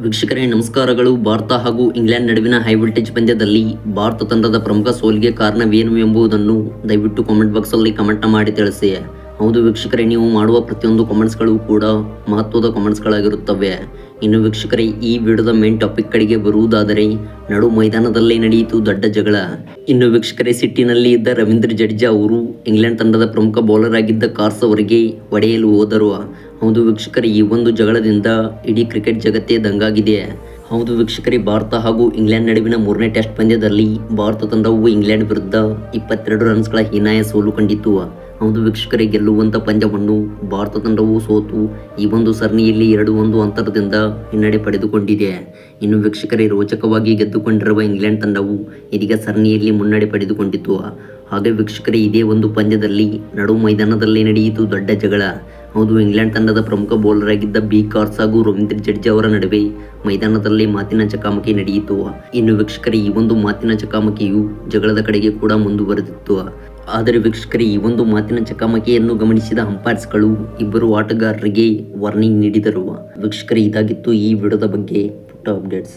ವೀಕ್ಷಕರೇ, ನಮಸ್ಕಾರಗಳು. ಭಾರತ ಹಾಗೂ ಇಂಗ್ಲೆಂಡ್ ನಡುವಿನ ಹೈ ವೋಲ್ಟೇಜ್ ಪಂದ್ಯದಲ್ಲಿ ಭಾರತ ತಂಡದ ಪ್ರಮುಖ ಸೋಲಿಗೆ ಕಾರಣವೇನು ಎಂಬುದನ್ನು ದಯವಿಟ್ಟು ಕಾಮೆಂಟ್ ಬಾಕ್ಸಲ್ಲಿ ಕಮೆಂಟ್ ಮಾಡಿ ತಿಳಿಸಿ. ಹೌದು ವೀಕ್ಷಕರೇ, ನೀವು ಮಾಡುವ ಪ್ರತಿಯೊಂದು ಕಾಮೆಂಟ್ಸ್ಗಳು ಕೂಡ ಮಹತ್ವದ ಕಾಮೆಂಟ್ಸ್ಗಳಾಗಿರುತ್ತವೆ ಇನ್ನು ವೀಕ್ಷಕರೇ, ಈ ವಿಡಿಯೋದ ಮೇನ್ ಟಾಪಿಕ್ ಕಡೆಗೆ ಬರುವುದಾದರೆ, ನಡು ಮೈದಾನದಲ್ಲೇ ನಡೆಯಿತು ದೊಡ್ಡ ಜಗಳ. ಇನ್ನು ವೀಕ್ಷಕರೇ, ಸಿಟ್ಟಿನಲ್ಲಿ ಇದ್ದ ರವೀಂದ್ರ ಜಡ್ಜಾ ಅವರು ಇಂಗ್ಲೆಂಡ್ ತಂಡದ ಪ್ರಮುಖ ಬೌಲರ್ ಆಗಿದ್ದ ಕಾರ್ಸ್ ಅವರಿಗೆ ಒಡೆಯಲು ಹೋದರು. ಹೌದು ವೀಕ್ಷಕರೇ, ಈ ಒಂದು ಜಗಳದಿಂದ ಇಡೀ ಕ್ರಿಕೆಟ್ ಜಗತ್ತೇ ದಂಗಾಗಿದೆ. ಹೌದು ವೀಕ್ಷಕರೇ, ಭಾರತ ಹಾಗೂ ಇಂಗ್ಲೆಂಡ್ ನಡುವಿನ ಮೂರನೇ ಟೆಸ್ಟ್ ಪಂದ್ಯದಲ್ಲಿ ಭಾರತ ತಂಡವು ಇಂಗ್ಲೆಂಡ್ ವಿರುದ್ಧ ಇಪ್ಪತ್ತೆರಡು ರನ್ಸ್ಗಳ ಹೀನಾಯ ಸೋಲು ಕಂಡಿತು ಹೌದು ವೀಕ್ಷಕರೇ ಗೆಲ್ಲುವಂಥ ಪಂದ್ಯವನ್ನು ಭಾರತ ತಂಡವು ಸೋತು ಈ ಒಂದು ಸರಣಿಯಲ್ಲಿ ಎರಡು ಒಂದು ಅಂತರದಿಂದ ಹಿನ್ನಡೆ ಪಡೆದುಕೊಂಡಿದೆ. ಇನ್ನು ವೀಕ್ಷಕರೇ, ರೋಚಕವಾಗಿ ಗೆದ್ದುಕೊಂಡಿರುವ ಇಂಗ್ಲೆಂಡ್ ತಂಡವು ಇದೀಗ ಸರಣಿಯಲ್ಲಿ ಮುನ್ನಡೆ ಪಡೆದುಕೊಂಡಿತು ಹಾಗೆ ವೀಕ್ಷಕರೇ, ಇದೇ ಒಂದು ಪಂದ್ಯದಲ್ಲಿ ನಡು ಮೈದಾನದಲ್ಲಿ ನಡೆಯಿತು ದೊಡ್ಡ ಜಗಳ. ಹೌದು, ಇಂಗ್ಲೆಂಡ್ ತಂಡದ ಪ್ರಮುಖ ಬೌಲರ್ ಆಗಿದ್ದ ಬಿ ಕಾರ್ಸ್ ಹಾಗೂ ರವೀಂದ್ರ ಜಡ್ಜಿ ಅವರ ನಡುವೆ ಮೈದಾನದಲ್ಲಿ ಮಾತಿನ ಚಕಾಮಕಿ ನಡೆಯಿತು. ಇನ್ನು ವೀಕ್ಷಕರೇ, ಈ ಒಂದು ಮಾತಿನ ಚಕಾಮಕಿಯು ಜಗಳದ ಕಡೆಗೆ ಕೂಡ ಮುಂದುವರೆದಿತ್ತು. ಆದರೆ ವೀಕ್ಷಕರೇ, ಈ ಒಂದು ಮಾತಿನ ಚಕಾಮಕಿಯನ್ನು ಗಮನಿಸಿದ ಅಂಪೈರ್ಸ್ಗಳು ಇಬ್ಬರು ಆಟಗಾರರಿಗೆ ವಾರ್ನಿಂಗ್ ನೀಡಿದರು. ವೀಕ್ಷಕರೇ, ಇದಾಗಿತ್ತು ಈ ವಿಡಿಯೋದ ಬಗ್ಗೆ ಪುಟ್ಟ ಅಪ್ಡೇಟ್ಸ್